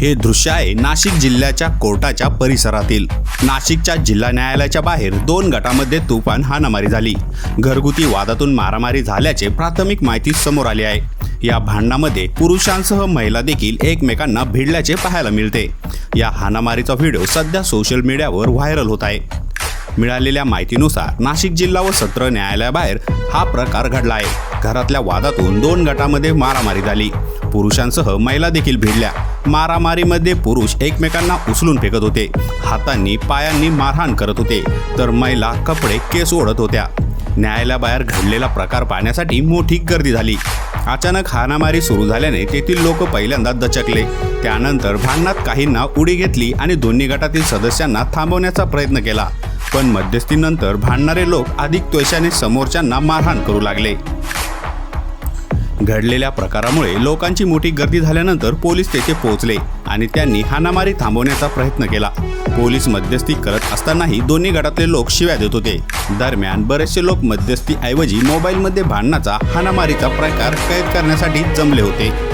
हे दृश्य आहे नाशिक जिल्ह्याच्या कोर्टाच्या परिसरातील. नाशिकच्या जिल्हा न्यायालयाच्या बाहेर दोन गटामध्ये तुफान हाणामारी झाली. घरगुती वादातून मारामारी झाल्याचे प्राथमिक माहिती समोर आली आहे. या भांडणामध्ये पुरुषांसह महिला देखील एकमेकांना भिडल्याचे पाहायला मिळते. या हाणामारीचा व्हिडिओ सध्या सोशल मीडियावर व्हायरल होत आहे. मिळालेल्या माहितीनुसार नाशिक जिल्हा व सत्र न्यायालयाबाहेर हा प्रकार घडला आहे घरातल्या वादातून दोन गटामध्ये मारामारी झाली. पुरुषांसह महिला देखील भिडल्या. मारामारीमध्ये पुरुष एकमेकांना उचलून फेकत होते. हातांनी पायांनी मारहाण करत होते. तर महिला कपडे केस ओढत होत्या. न्यायालयाबाहेर घडलेला प्रकार पाहण्यासाठी मोठी गर्दी झाली. अचानक हाणामारी सुरू झाल्याने तेथील लोक पहिल्यांदा दचकले. त्यानंतर भांडणात काहींना उडी घेतली आणि दोन्ही गटातील सदस्यांना थांबवण्याचा प्रयत्न केला. पण मध्यस्थीनंतर भांडणारे लोक अधिक त्वेषाने समोरच्यांना मारहाण करू लागले. घडलेल्या प्रकारामुळे लोकांची मोठी गर्दी झाल्यानंतर पोलीस तेथे पोहोचले आणि त्यांनी हाणामारी थांबवण्याचा प्रयत्न केला. पोलीस मध्यस्थी करत असतानाही दोन्ही गटातले लोक शिव्या देत होते. दरम्यान बरेचसे लोक मध्यस्थीऐवजी मोबाईलमध्ये भांडणाचा हाणामारीचा प्रकार कैद करण्यासाठी जमले होते.